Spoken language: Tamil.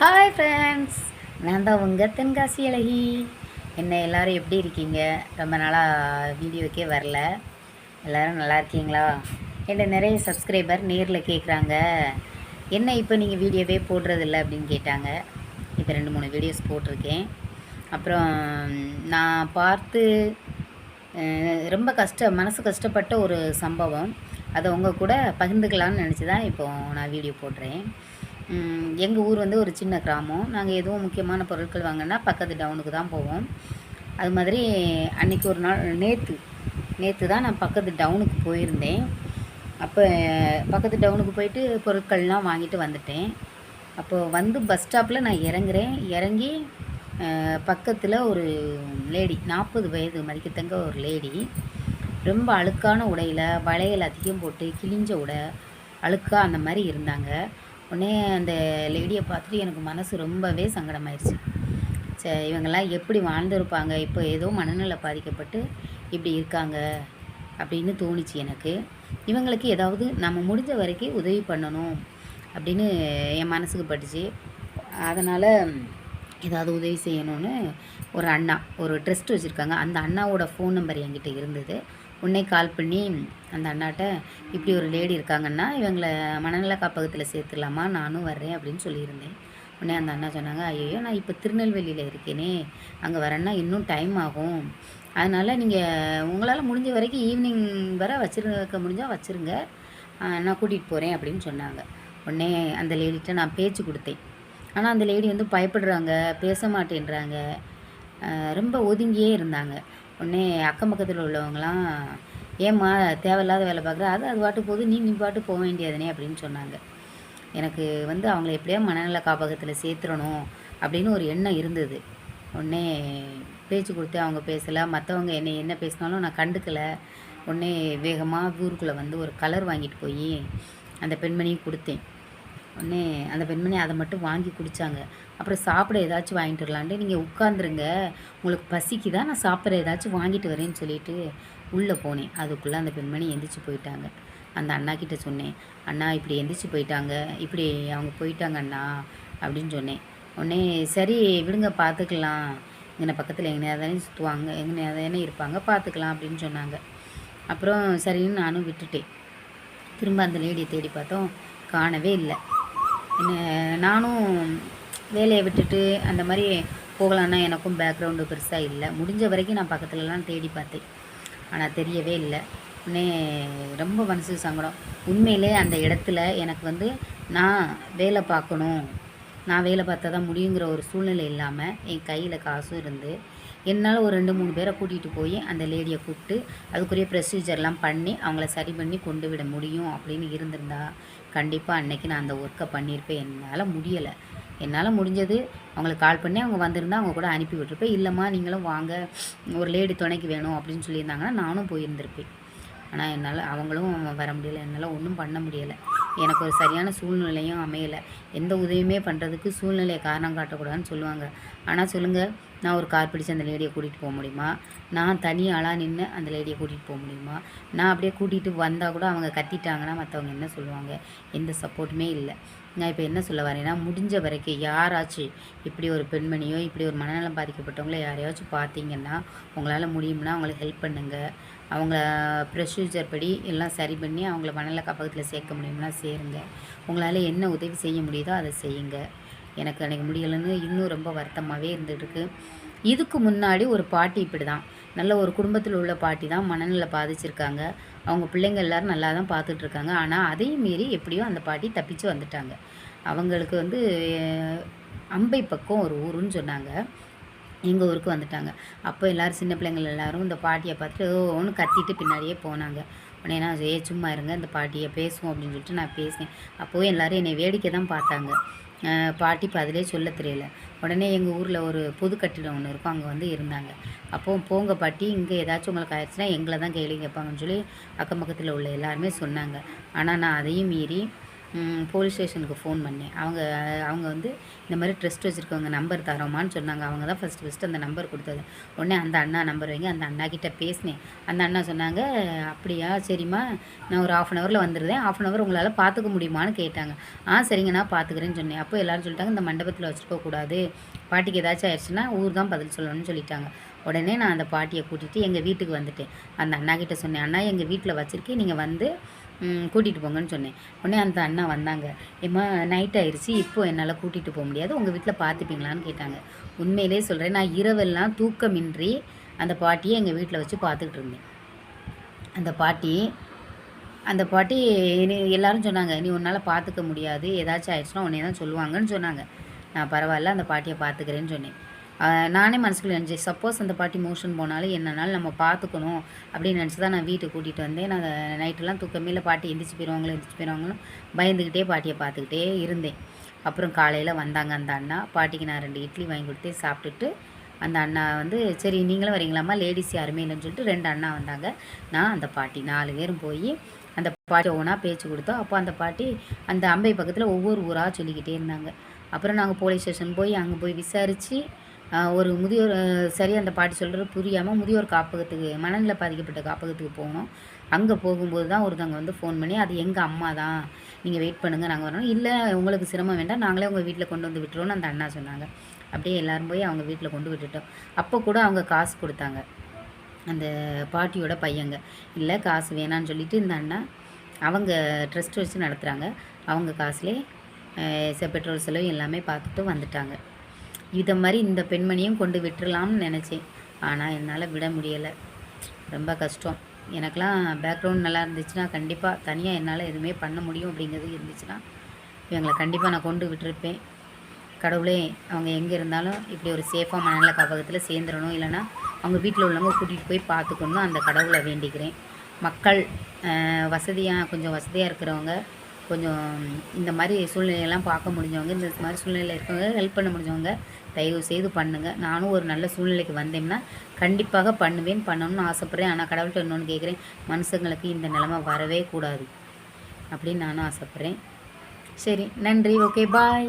ஹாய் ஃப்ரெண்ட்ஸ் நான் தான் உங்கள் தென்காசி அழகி. என்ன எல்லோரும் எப்படி இருக்கீங்க? ரொம்ப நாளாக வீடியோக்கே வரல. எல்லோரும் நல்லா இருக்கீங்களா? என்ன நிறைய சப்ஸ்கிரைபர் நேரில் கேட்குறாங்க என்ன இப்போ நீங்கள் வீடியோவே போடுறதில்ல அப்படின்னு கேட்டாங்க. இப்போ ரெண்டு மூணு வீடியோஸ் போட்டிருக்கேன். அப்புறம் நான் பார்த்து ரொம்ப கஷ்ட மனசு கஷ்டப்பட்ட ஒரு சம்பவம். அதை உங்கள் கூட பகிர்ந்துக்கலாம்னு நினச்சி தான் இப்போது நான் வீடியோ போடுறேன். எங்கள் ஊர் வந்து ஒரு சின்ன கிராமம். நாங்கள் எதுவும் முக்கியமான பொருட்கள் வாங்கினா பக்கத்து டவுனுக்கு தான் போவோம். அது மாதிரி அன்றைக்கி ஒரு நாள் நேற்று நேற்று தான் நான் பக்கத்து டவுனுக்கு போயிருந்தேன். அப்போ பக்கத்து டவுனுக்கு போயிட்டு பொருட்கள்லாம் வாங்கிட்டு வந்துட்டேன். அப்போது வந்து பஸ் ஸ்டாப்பில் நான் இறங்குறேன். இறங்கி பக்கத்தில் ஒரு லேடி நாற்பது வயது மதிக்கத்தங்க ஒரு லேடி ரொம்ப அழுக்கான உடையில் வளையல் அதிகம் போட்டு கிழிஞ்ச உடை அழுக்காக அந்த மாதிரி இருந்தாங்க. உடனே அந்த லேடியை பார்த்துட்டு எனக்கு மனசு ரொம்பவே சங்கடமாயிருச்சு. சே இவங்கெல்லாம் எப்படி வாழ்ந்துருப்பாங்க? இப்போ ஏதோ மனநிலை பாதிக்கப்பட்டு இப்படி இருக்காங்க அப்படின்னு தோணுச்சு எனக்கு. இவங்களுக்கு ஏதாவது நம்ம முடிஞ்ச வரைக்கும் உதவி பண்ணணும் அப்படின்னு என் மனசுக்கு பட்டுச்சு. அதனால் ஏதாவது உதவி செய்யணும்னு ஒரு அண்ணா ஒரு ட்ரஸ்ட் வச்சுருக்காங்க. அந்த அண்ணாவோட ஃபோன் நம்பர் என்கிட்ட இருந்தது. உடனே கால் பண்ணி அந்த அண்ணாட்ட இப்படி ஒரு லேடி இருக்காங்கன்னா இவங்களை மனநல காப்பகத்தில் சேர்த்துலாமா நானும் வர்றேன் அப்படின்னு சொல்லியிருந்தேன். உடனே அந்த அண்ணா சொன்னாங்க ஐயோ நான் இப்போ திருநெல்வேலியில் இருக்கேனே. அங்கே வரேன்னா இன்னும் டைம் ஆகும். அதனால் நீங்கள் உங்களால் முடிஞ்ச வரைக்கும் ஈவினிங் வர வச்சுருக்க முடிஞ்சால் வச்சுருங்க. நான் கூட்டிகிட்டு போகிறேன் அப்படின்னு சொன்னாங்க. உடனே அந்த லேடிகிட்ட நான் பேச்சு கொடுத்தேன். ஆனால் அந்த லேடி வந்து பயப்படுறாங்க பேச மாட்டேன்றாங்க. ரொம்ப ஒதுங்கியே இருந்தாங்க. உடனே அக்கம் பக்கத்தில் உள்ளவங்களாம் ஏம்மா தேவையில்லாத வேலை பார்க்குற? அது அது பாட்டு போது நீ நீ பாட்டு போக வேண்டியதுனே அப்படின்னு சொன்னாங்க. எனக்கு வந்து அவங்கள எப்படியா மனநல காப்பகத்தில் சேர்த்துடணும் அப்படின்னு ஒரு எண்ணம் இருந்தது. உடனே பேச்சு கொடுத்து அவங்க பேசலை. மற்றவங்க என்னை என்ன பேசினாலும் நான் கண்டுக்கலை. உடனே வேகமாக ஊருக்குள்ளே வந்து ஒரு கலர் வாங்கிட்டு போய் அந்த பெண்மணியும் கொடுத்தேன். உடனே அந்த பெண்மணி அதை மட்டும் வாங்கி குடித்தாங்க அப்புறம் சாப்பிட ஏதாச்சும் வாங்கிட்டு வரலான்ட்டு நீங்கள் உட்காந்துருங்க உங்களுக்கு பசிக்குதா? நான் சாப்பிட்ற ஏதாச்சும் வாங்கிட்டு வரேன்னு சொல்லிட்டு உள்ளே போனேன். அதுக்குள்ளே அந்த பெண்மணி எந்திரிச்சு போயிட்டாங்க. அந்த அண்ணா கிட்ட சொன்னேன் அண்ணா இப்படி எந்திரிச்சு போயிட்டாங்க. இப்படி அவங்க போயிட்டாங்க அண்ணா அப்படின்னு சொன்னேன். உடனே சரி விடுங்க பார்த்துக்கலாம் இங்கே பக்கத்தில் எங்கனையா தானே சுற்றுவாங்க எங்கனையா தானே இருப்பாங்க பார்த்துக்கலாம் அப்படின்னு சொன்னாங்க. அப்புறம் சரின்னு நானும் விட்டுட்டேன். திரும்ப அந்த லேடியை தேடி பார்த்தோம் காணவே இல்லை. நானும் வேலையை விட்டுட்டு அந்த மாதிரி போகலான்னா எனக்கும் பேக்ரவுண்டு பெருசாக இல்லை. முடிஞ்ச வரைக்கும் நான் பக்கத்துலலாம் தேடி பார்த்தேன். ஆனால் தெரியவே இல்லை. உடனே ரொம்ப மனசு சங்கடம். உண்மையிலே அந்த இடத்துல எனக்கு வந்து நான் வேலை பார்க்கணும். நான் வேலை பார்த்தா தான் முடியுங்கிற ஒரு சூழ்நிலை இல்லாமல் என் கையில் காசும் இருந்து என்னால் ஒரு ரெண்டு மூணு பேரை கூட்டிகிட்டு போய் அந்த லேடியை கூப்பிட்டு அதுக்குரிய ப்ரொசீஜர்லாம் பண்ணி அவங்கள சரி பண்ணி கொண்டு விட முடியும் அப்படின்னு இருந்திருந்தா கண்டிப்பாக அன்றைக்கி நான் அந்த ஒர்க்கை பண்ணியிருப்பேன். என்னால் முடியலை. என்னால் முடிஞ்சது அவங்களுக்கு கால் பண்ணி அவங்க வந்திருந்தா அவங்க கூட அனுப்பி விட்டுருப்பேன். இல்லைம்மா நீங்களும் வாங்க ஒரு லேடி துணைக்கு வேணும் அப்படின்னு சொல்லியிருந்தாங்கன்னா நானும் போயிருந்திருப்பேன். ஆனால் என்னால் அவங்களும் வர முடியலை. என்னால் ஒன்றும் பண்ண முடியலை. எனக்கு ஒரு சரியான சூழ்நிலையும் அமையலை. எந்த உதவியுமே பண்ணுறதுக்கு சூழ்நிலையை காரணம் காட்டக்கூடாதுன்னு சொல்லுவாங்க. ஆனால் சொல்லுங்கள் நான் ஒரு கார் பிடிச்சி அந்த லேடியை கூட்டிகிட்டு போக முடியுமா? நான் தனியாளாக நின்று அந்த லேடியை கூட்டிகிட்டு போக முடியுமா? நான் அப்படியே கூட்டிகிட்டு வந்தால் கூட அவங்க கத்திட்டாங்கன்னா மற்றவங்க என்ன சொல்லுவாங்க? எந்த சப்போர்ட்டுமே இல்லை. நான் இப்போ என்ன சொல்ல வரேன்னா முடிஞ்ச வரைக்கும் யாராச்சும் இப்படி ஒரு பெண்மணியோ இப்படி ஒரு மனநலம் பாதிக்கப்பட்டவங்கள யாரையாச்சும் பார்த்தீங்கன்னா உங்களால் முடியும்னா அவங்களுக்கு ஹெல்ப் பண்ணுங்கள் அவங்கள ப்ரொசீஜர் படி எல்லாம் சரி பண்ணி அவங்கள மனநல காப்பகத்தில் சேர்க்க முடியும்னா சேருங்க. உங்களால் என்ன உதவி செய்ய முடியுதோ அதை செய்யுங்க. எனக்கு அன்றைக்கி முடியலைன்னு இன்னும் ரொம்ப வருத்தமாகவே இருந்துகிட்ருக்கு. இதுக்கு முன்னாடி ஒரு பாட்டி இப்படி தான் நல்ல ஒரு குடும்பத்தில் உள்ள பாட்டி தான் மனநிலை பாதிச்சிருக்காங்க. அவங்க பிள்ளைங்க எல்லாரும் நல்லா தான் பார்த்துட்ருக்காங்க ஆனால் அதையும் மீறி எப்படியோ அந்த பாட்டி தப்பிச்சு வந்துட்டாங்க. அவங்களுக்கு வந்து அம்பை பக்கம் ஒரு ஊருன்னு சொன்னாங்க. எங்கள் ஊருக்கு வந்துட்டாங்க. அப்போ எல்லோரும் சின்ன பிள்ளைங்கள் எல்லோரும் இந்த பாட்டியை பார்த்துட்டு ஒன்று கத்திட்டு பின்னாடியே போனாங்க. உடனே நான் ஏ சும்மா இருங்க இந்த பாட்டியை பேசுவோம் அப்படின்னு சொல்லிட்டு நான் பேசினேன். அப்போது எல்லோரும் என்னை வேடிக்கை தான் பார்த்தாங்க. பாட்டி பாட்டி பதிலே சொல்ல தெரியல. உடனே எங்கள் ஊரில் ஒரு பொது கட்டிடம் ஒன்று இருக்கும். அங்கே வந்து இருந்தாங்க. அப்போது போங்க பாட்டி இங்கே ஏதாச்சும் உங்களுக்கு ஆயிடுச்சுன்னா எங்களை தான் கேள்வி கேட்பாங்கன்னு சொல்லி அக்கம் பக்கத்தில் உள்ள எல்லாருமே சொன்னாங்க. ஆனால் நான் அதையும் மீறி போலீஸ் ஸ்டேஷனுக்கு ஃபோன் பண்ணேன். அவங்க அவங்க வந்து இந்த மாதிரி ட்ரெஸ்ட் வச்சுருக்கவங்க நம்பர் தரோமான்னு சொன்னாங்க. அவங்க தான் ஃபஸ்ட்டு ஃபஸ்ட்டு அந்த நம்பர் கொடுத்தது. உடனே அந்த அண்ணா நம்பர் வைங்க அந்த அண்ணா கிட்ட பேசினேன். அந்த அண்ணா சொன்னாங்க அப்படியா சரிம்மா நான் ஒரு ஆஃப் அன் ஹவரில் வந்துருந்தேன் ஆஃப் அன் ஹவர் உங்களால் பார்த்துக்க முடியுமான்னு கேட்டாங்க. ஆ சரிங்க நான் பார்த்துக்கிறேன்னு சொன்னேன். அப்போ எல்லோரும் சொல்லிட்டாங்க இந்த மண்டபத்தில் வச்சுருக்கக்கூடாது பாட்டிக்கு ஏதாச்சும் ஆயிடுச்சுன்னா ஊர் தான் பதில் சொல்லணும்னு சொல்லிட்டாங்க. உடனே நான் அந்த பாட்டியை கூட்டிகிட்டு எங்கள் வீட்டுக்கு வந்துட்டேன். அந்த அண்ணா கிட்ட சொன்னேன் அண்ணா எங்கள் வீட்டில் வச்சுருக்கேன். நீங்கள் வந்து கூட்டிகிட்டு போங்கன்னு சொன்னேன். உடனே அந்த அண்ணா வந்தாங்க. ஏம்மா நைட் ஆயிடுச்சு இப்போ என்னால் கூட்டிகிட்டு போக முடியாது உங்கள் வீட்டில் பார்த்துப்பீங்களான்னு கேட்டாங்க. உண்மையிலே சொல்கிறேன் நான் இரவெல்லாம் தூக்கமின்றி அந்த பாட்டியை எங்கள் வீட்டில் வச்சு பார்த்துக்கிட்டு இருந்தேன். அந்த பாட்டி அந்த பாட்டி நீ எல்லாரும் சொன்னாங்க நீ உன்னால் பார்த்துக்க முடியாது ஏதாச்சும் ஆயிடுச்சுன்னா உன்னை தான் சொல்லுவாங்கன்னு சொன்னாங்க. நான் பரவாயில்ல அந்த பாட்டியை பார்த்துக்கிறேன்னு சொன்னேன். நானே மனசுக்குள்ள நினச்சேன் சப்போஸ் அந்த பாட்டி மோஷன் போனாலும் என்னன்னாலும் நம்ம பார்த்துக்கணும் அப்படின்னு நினச்சி தான் நான் வீட்டுக்கு கூட்டிகிட்டு வந்தேன். நான் நைட்டெல்லாம் தூக்கமே இல்லை பாட்டி எந்திரிச்சு போயிடுவாங்களோ எந்திரிச்சு போயிடுவாங்களோ பயந்துக்கிட்டே பாட்டியை பார்த்துக்கிட்டே இருந்தேன். அப்புறம் காலையில் வந்தாங்க அந்த அண்ணா. பாட்டிக்கு நான் ரெண்டு இட்லி வாங்கி கொடுத்து சாப்பிட்டுட்டு அந்த அண்ணா வந்து சரி நீங்களும் வரீங்களாம்மா? லேடிஸ் யாருமே இல்லைன்னு சொல்லிட்டு ரெண்டு அண்ணா வந்தாங்க. நான் அந்த பாட்டி நாலு பேரும் போய் அந்த பாட்டி ஒவ்வொன்றா பேச்சு கொடுத்தோம். அப்போ அந்த பாட்டி அந்த அம்பை பக்கத்தில் ஒவ்வொரு ஊராக சொல்லிக்கிட்டே இருந்தாங்க. அப்புறம் நாங்கள் போலீஸ் ஸ்டேஷன் போய் அங்கே போய் விசாரித்து ஒரு முதியோர் சரியாக சரி அந்த பாட்டி சொல்கிறது புரியாமல் முதியோர் காப்பகத்துக்கு மனநிலை பாதிக்கப்பட்ட காப்பகத்துக்கு போகணும். அங்கே போகும்போது தான் ஒருத்தவங்க வந்து ஃபோன் பண்ணி அது எங்கள் அம்மா தான்? நீங்கள் வெயிட் பண்ணுங்கள் நாங்கள் வரோம். இல்லை உங்களுக்கு சிரமம் வேண்டாம் நாங்களே உங்கள் வீட்டில் கொண்டு வந்து விட்டுருவோம்னு அந்த அண்ணா சொன்னாங்க. அப்படியே எல்லோரும் போய் அவங்க வீட்டில் கொண்டு விட்டுட்டோம். அப்போ கூட அவங்க காசு கொடுத்தாங்க. அந்த பாட்டியோட பையங்க. இல்லை காசு வேணான்னு சொல்லிட்டு இந்த அண்ணா அவங்க ட்ரஸ்ட் வச்சு நடத்துகிறாங்க அவங்க காசுலேயே பெட்ரோல் செலவு எல்லாமே பார்த்துட்டு வந்துட்டாங்க. இதை மாதிரி இந்த பெண்மணியும் கொண்டு விட்டுறலாம்னு நினச்சேன். ஆனால் என்னால் விட முடியலை. ரொம்ப கஷ்டம். எனக்கெலாம் பேக்ரவுண்ட் நல்லா இருந்துச்சுன்னா கண்டிப்பாக தனியாக என்னால் எதுவுமே பண்ண முடியும் அப்படிங்கிறது இருந்துச்சுன்னா இவங்களை கண்டிப்பாக நான் கொண்டு விட்டுருப்பேன். கடவுளே அவங்க எங்கே இருந்தாலும் இப்படி ஒரு சேஃபாக மனநல காப்பகத்தில் சேர்ந்துடணும். இல்லைன்னா அவங்க வீட்டில் உள்ளவங்க கூட்டிகிட்டு போய் பார்த்துக்கணும். அந்த கடவுளை வேண்டிக்கிறேன். மக்கள் வசதியாக கொஞ்சம் வசதியாக இருக்கிறவங்க கொஞ்சம் இந்த மாதிரி சூழ்நிலையெல்லாம் பார்க்க முடிஞ்சவங்க இந்த மாதிரி சூழ்நிலையில் இருக்கவங்க ஹெல்ப் பண்ண முடிஞ்சவங்க தயவு செய்து பண்ணுங்கள் நானும் ஒரு நல்ல சூழ்நிலைக்கு வந்தேன்னா கண்டிப்பாக பண்ணுவேன் பண்ணணும்னு ஆசைப்பட்றேன். ஆனால் கடவுள்கிட்ட இன்னொன்று கேட்குறேன் மனுஷங்களுக்கு இந்த நிலமை வரவே கூடாது அப்படின்னு நானும் ஆசைப்பட்றேன். சரி நன்றி. Okay bye